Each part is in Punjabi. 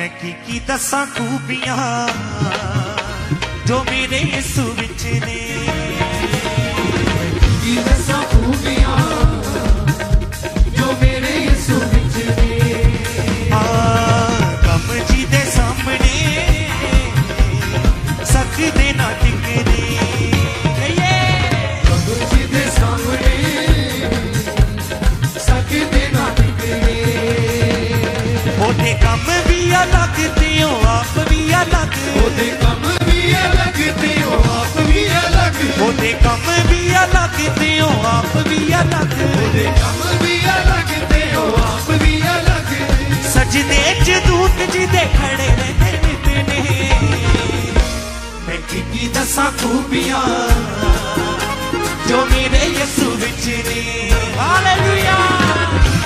ਮੈਂ ਕੀ ਕੀ ਦੱਸਾਂ ਖੂਬੀਆਂ ਜੋ ਮੇਰੇ ਇਸ ਵਿੱਚ ਨੇ। ਕੀ ਦੱਸਾਂ ਖੂਬੀਆਂ? ਅਲੱਗ ਉਹਦੇ ਕੰਮ ਵੀ ਅਲੱਗ ਤੇ ਉਹ ਆਪ ਵੀ ਅਲੱਗ ਸਜਦੇ ਚ ਜੀ ਦੇ ਖੜੇ ਰਹਿੰਦੇ ਨਿਤ ਮੈਂ ਕੀ ਦੱਸਾਂ ਖੂਬੀਆਂ ਜੋ ਮੇਰੇ ਯਿਸੂ ਵਿੱਚ ਨੇ। ਹਾਲੇਲੂਇਆ।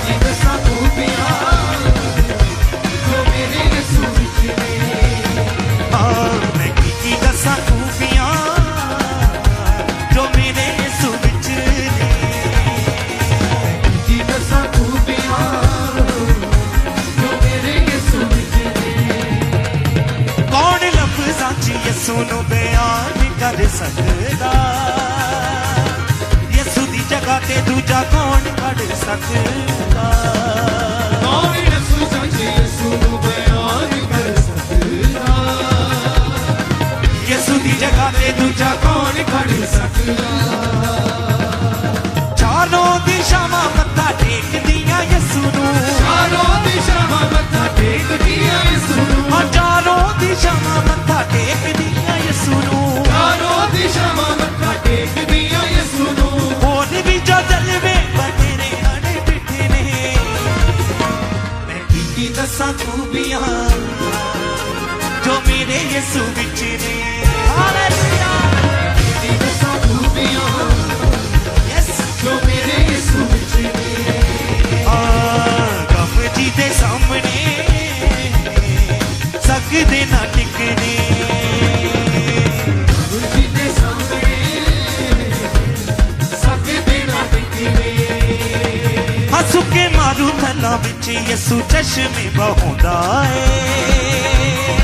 ਕੀ ਦੱਸਾਂ ਖੂਬੀਆਂ ਜੋ ਮੇਰੇ ਯਿਸੂ ਵਿੱਚ ਨੇ। ਆ ਮੈਂ ਕੀ ਕੀ ਦੱਸਾਂ ਨੂੰ ਚਾਰੋਂ ਦਿਸ਼ਾਵਾਂ ਮੱਥਾ ਟੇਕਦੀਆਂ ਯਿਸੂ ਨੂੰ। ਹਾਂ ਚਾਰੋਂ ਦਿਸ਼ਾਵਾਂ ਮੱਥਾ ਟੇਕਦੀਆਂ ਯਿਸੂ ਨੂੰ। ਚਾਰੋਂ ਦਿਸ਼ਾਵਾਂ ਮੱਥਾ ਟੇਕਦੀਆਂ ਯਿਸੂ ਨੂੰ। ਹੋਰ ਵੀ ਜੋ ਜਲਵੇ ਬਤੇਰੇ ਅੜੇ ਬਿਠੇ ਨੇ। ਮੈਂ ਕੀ ਕੀ ਦੱਸਾਂ ਖੂਬੀਆਂ ਜੋ ਮੇਰੇ ਯਿਸੂ ਵਿੱਚ ਨੇ। ਸਕਦੇ ਨਾ ਟਿਕਨੇ ਗੁਰਜੀ ਦੇ ਸਾਹਮਣੇ ਸਕਦੇ ਨਾ ਟਿਕਣੇ ਹੱਸੂ ਕੇ ਮਾਰੂ ਥਲਾਂ ਵਿੱਚ ਯਿਸੂ ਚਸ਼ਮੇ ਬਹਾਉਂਦਾ ਏ।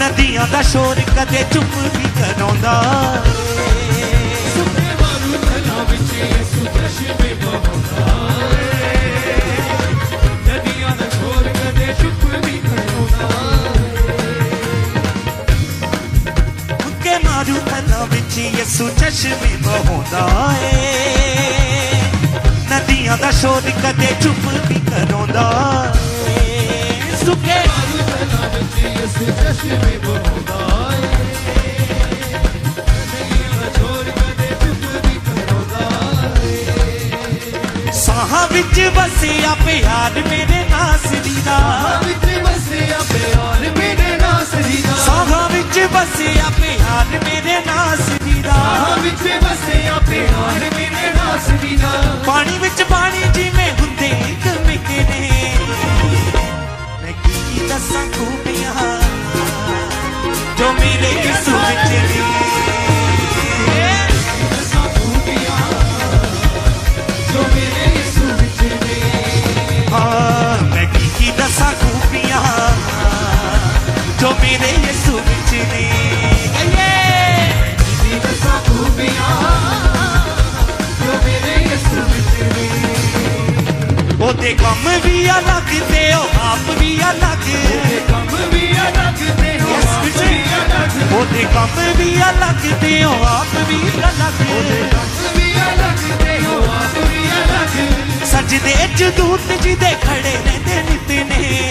ਨਦੀਆਂ ਦਾ ਸ਼ੋਰ ਕਦੇ ਚੁੱਪ ਵੀ ਕਰਾਉਂਦਾ ਏ। ਸ਼ੋਰ ਕਦੇ ਚੁੱਪ ਵੀ ਖੜਾਉਂਦਾ ਸਾਹਾਂ ਵਿੱਚ ਵਸਿਆ ਪਿਆਰ ਮੇਰੇ ਨਾਸਰੀ ਦਾ ਮੇਰੇ ਨਾਸਰੀ ਦਾ ਸਾਹਾਂ ਵਿੱਚ ਵਸਿਆ ਪਿਆਰ ਮੇਰੇ ਨਾਸਰੀ ਦਾ ਵਿੱਚ ਵਸਿਆ ਖੂਬੀਆਂ ਜੋ ਮੇਰੇ ਯਿਸੂ ਵਿੱਚ ਨੇ ਕਹੀਏ ਕੀ ਦੱਸਾਂ ਖੂਬੀਆਂ ਜੋ ਮੇਰੇ ਯਿਸੂ ਵਿੱਚ ਨੇ ਉਹਦੇ ਕੰਮ ਵੀ ਅਲੱਗ ਤੇ ਉਹ ਆਪ ਵੀ ਅਲੱਗ। ਇਹ ਕੰਮ ਵੀ ਅਲੱਗ ਤੇ ਹੋ ਆਪ ਵੀ ਅਲੱਗ ਉਹਦੇ ਕੰਮ ਵੀ ਅਲੱਗ ਤੇ ਉਹ ਆਪ ਵੀ ਅਲੱਗ। ਕੰਮ ਵੀ ਅਲੱਗ ਤੇ ਹੋ ਆਪ ਵੀ ਅਲੱਗ। ਸਜਦੇ ਚ ਦੂਤ ਖੜੇ ਰਹਿੰਦੇ ਨਿਤ ਨੇ।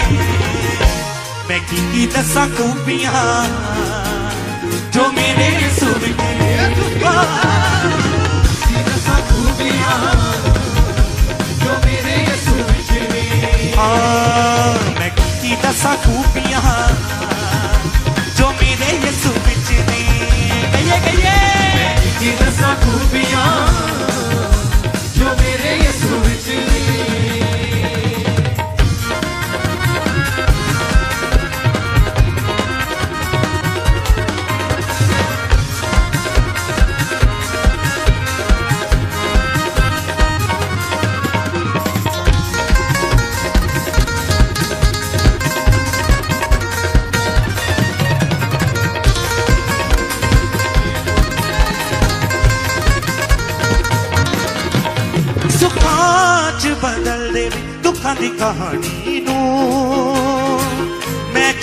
ਮੈਂ ਕੀ ਕੀ ਦੱਸਾਂ ਖੂਬੀਆਂ, ਜੋ ਮੇਰੇ ਯਿਸੂ ਵਿੱਚ ਕੀ ਦੱਸਾਂ ਖੂਬੀਆਂ, ਜੋ ਮੇਰੇ ਯਿਸੂ ਵਿੱਚ ਨੇ ਮੈਂ ਕੀ ਕੀ ਦੱਸਾਂ ਖੂਬੀਆਂ, ਜੋ ਮੇਰੇ ਯਿਸੂ ਵਿੱਚ ਨੇ ਕਹੀਏ ਕਹੀਏ ਕੀ ਦੱਸਾਂ ਖੂਬੀਆਂ।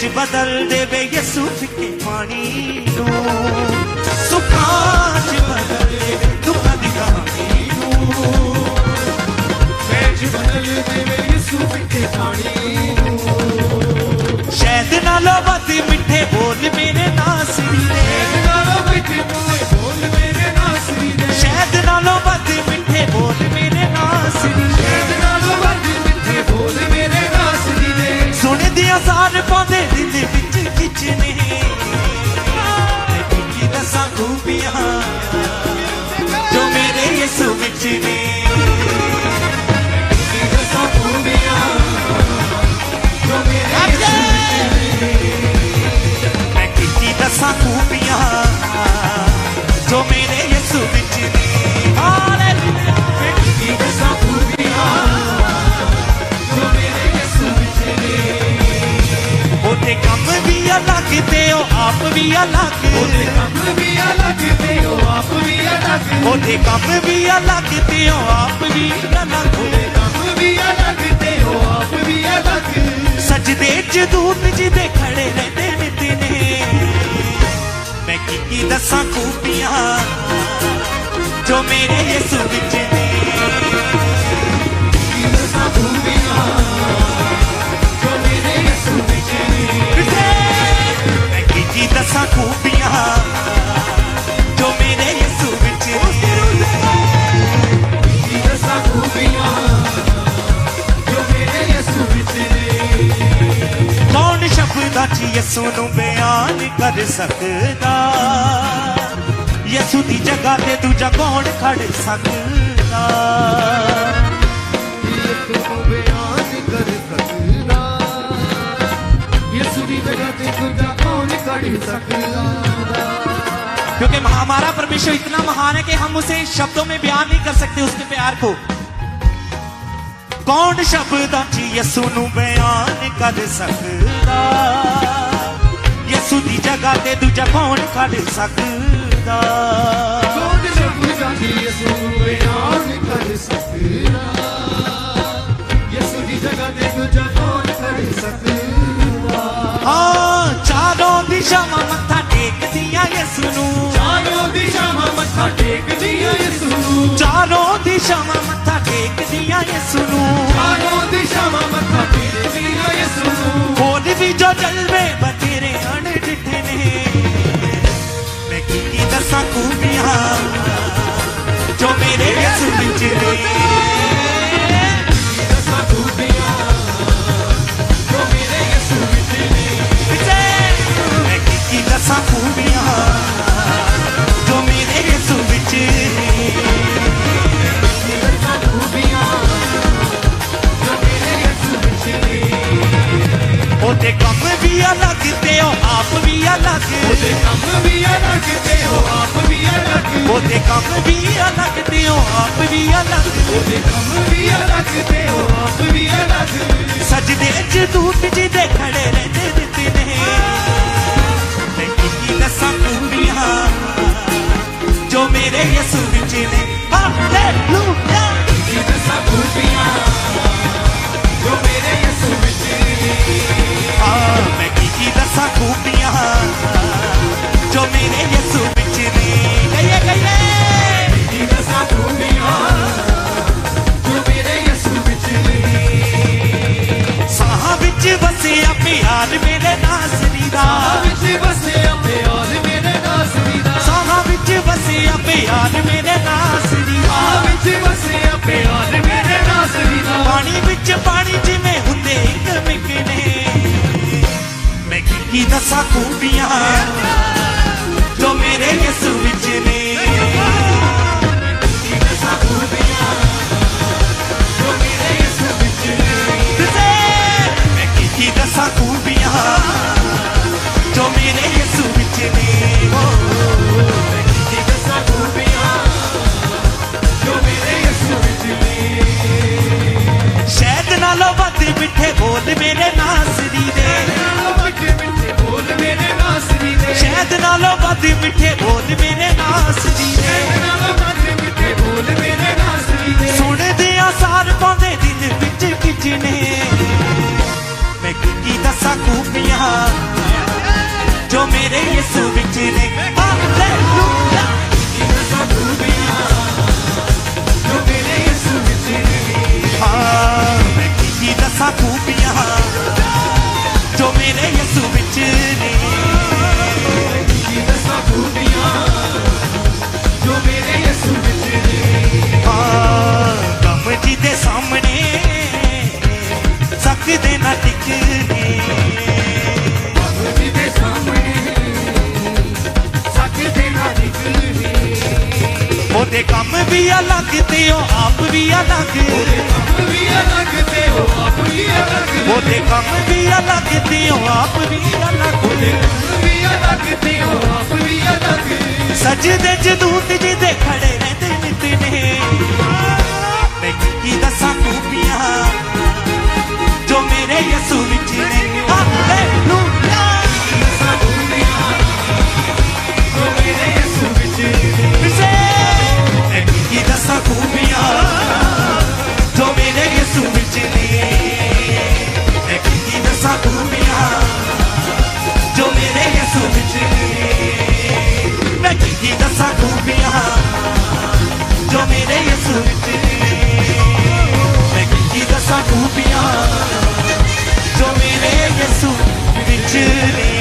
ਮੈਚ ਬਦਲ ਦੇਵੇ ਯਿਸੂ ਫਿੱਕੇ ਪਾਣੀ ਨੂੰ। ਸੁੱਖਾਂ 'ਚ ਬਦਲ ਦੇਵੇ ਦੁੱਖਾਂ ਦੀ ਕਹਾਣੀ ਨੂੰ। ਮੈਚ ਬਦਲ ਦੇਵੇ ਯਿਸੂ ਪਿੱਛੇ ਪਾਣੀ ਨੂੰ। ਸ਼ਹਿਦ ਨਾਲੋਂ ਵੱਧ ਮਿੱਠੇ ਬੋਲ ਮੇਰੇ ਨਾਸਰੀ ਦੇ ਨਾਲੋਂ ਮਿੱਠੇ ਬੋਲ ਮੇਰੇ ਅਲੱਗ ਉਹਦੇ ਕੰਮ ਵੀ ਅਲੱਗ ਤੇ ਉਹ ਆਪ ਵੀ ਅਲੱਗ ਉਹਦੇ ਕੰਮ ਵੀ ਅਲੱਗ ਤੇ ਉਹ ਆਪ ਵੀ ਅਲੱਗ ਉਹਦੇ ਕੰਮ ਵੀ ਅਲੱਗ ਤੇ ਉਹ ਆਪ ਵੀ ਅਲੱਗ ਸਜਦੇ ਚ ਦੂਤ ਜੀ ਦੇ ਖੜੇ ਰਹਿੰਦੇ ਨਿਤ ਨੇ ਮੈਂ ਕੀ ਕੀ ਦੱਸਾਂ ਖੂਬੀਆਂ ਜੋ ਮੇਰੇ ਯਿਸੂ ਵਿੱਚ ਨੇ ਬਿਆਨ ਕਰ ਸਕਦਾ ਯਿਸੂ ਦੀ ਜਗ੍ਹਾ ਤੇ ਦੂਜਾ ਕੌਣ ਖੜ ਸਕਦਾ ਯਿਸੂ ਨੂੰ ਬਿਆਨ ਕਰ ਸਕਦਾ ਯਿਸੂ ਦੀ ਜਗ੍ਹਾ ਤੇ ਦੂਜਾ ਕੌਣ ਖੜ ਸਕਦਾ क्योंकि हमारा परमेश्वर इतना महान है कि हम उसे शब्दों में बयान नहीं कर सकते उसके प्यार को कौन शब्दां 'ਚ ਯਿਸੂ ਨੂੰ ਬਿਆਨ ਕਰ ਸਕਦਾ ਯਿਸੂ ਦੀ ਜਗ੍ਹਾ ਤੇ ਦੂਜਾ ਕੌਣ ਖੜ ਸਕਦਾ? ਯਿਸੂ ਕਰ ਸਕਦਾ। ਯਿਸੂ ਦੀ ਜਗ੍ਹਾ ਤੇ ਦੂਜਾ ਕੌਣ ਖੜ ਸਕਦਾ? ਹਾਂ ਚਾਰੋਂ ਦਿਸ਼ਾਵਾਂ ਮੱਥਾ ਟੇਕਦੀਆਂ ਯਿਸੂ ਨੂੰ। ਚਾਰੋਂ ਦਿਸ਼ਾਵਾਂ ਅਲੱਗ ਉਹਦੇ ਕੰਮ ਵੀ ਅਲੱਗ ਤੇ ਉਹ ਆਪ ਵੀ ਅਲੱਗ ਉਹਦੇ ਕੰਮ ਵੀ ਅਲੱਗ ਤੇ ਉਹ ਆਪ ਵੀ ਅਲੱਗ ਉਹਦੇ ਕੰਮ ਵੀ ਅਲੱਗ ਤੇ ਉਹ ਆਪ ਵੀ ਅਲੱਗ ਸਜਦੇ ਚ ਦੂਤ ਜੀ ਦੇ ਖੜੇ ਰਹਿੰਦੇ ਦਿੱਤੇ ਨੇ ਮੈਂ ਕੀ ਦੱਸਾਂ ਖੂਬੀਆਂ ਜੋ ਮੇਰੇ ਯਿਸੂ ਵਿੱਚ ਨੇ ਹਾਲੇਲੂਇਆ ਕੀ ਦੱਸਾਂ ਖੂਬੀਆਂ ਕੀ ਨਾਲੋਂ ਮਿੱਠੇ ਬੋਲ ਮੇਰੇ ਨਾਸਰੀ ਦੇ ਬੋਲ ਮੇਰੇ ਨਾਸਰੀ ਦੇ ਸੁਣਦਿਆਂ ਸਾਰ ਪਾਉਂਦੇ ਦਿਲ ਵਿੱਚ ਖਿੱਚਨੇ ਦਸਾਂ ਖੂਬੀਆਂ ਜੋ ਮੇਰੇ ਯਿਸੂ ਵਿੱਚ ਨੇ ਹਾਲੇਲੂਇਆ ਦਸਾਂ ਖੂਬੀਆਂ ਜੋ ਮੇਰੇ ਯਿਸੂ ਵਿੱਚ ਨੇ। ਹਾਂ, ਮੈਂ ਕੀ ਦਸਾਂ ਖੂਬੀਆਂ ਜੋ ਮੇਰੇ ਯਿਸੂ ਵਿੱਚ ਨੇ। ਦੇ ਸਾਹਮਣੇ ਸਕਦੇ ਨਾ ਟਿਕਨੇ ਉਹਦੇ ਕੰਮ ਵੀ ਅਲੱਗ ਤੇ ਉਹ ਆਪ ਵੀ ਅਲੱਗ ਕੰਮ ਵੀ ਅਲੱਗ ਤੇ ਉਹ ਆਪ ਵੀ ਅਲੱਗ ਉਹਦੇ ਕੰਮ ਵੀ ਅਲੱਗ ਤੇ ਉਹ ਆਪ ਵੀ ਅਲੱਗ ਕੰਮ ਵੀ ਅਲੱਗ ਤੇ ਉਹ ਆਪ ਵੀ ਅਲੱਗ ਸਜਦੇ ਚ ਦੂਤ ਜੀ ਦੇ ਖੜੇ ਰਹਿੰਦੇ ਨਿਤ ਨੇ ਮੈਂ ਕੀ ਦੱਸਾਂ ਖੂਬੀਆਂ? ਕੀ ਦੱਸਾਂ ਖੂਬੀਆਂ ਜੋ ਮੇਰੇ ਯਿਸੂ ਵਿੱਚ ਨੇ। ਮੈਂ ਕੀ ਦੱਸਾਂ ਖੂਬੀਆਂ ਜੋ ਮੇਰੇ ਯਿਸੂ ਵਿੱਚ ਨੇ।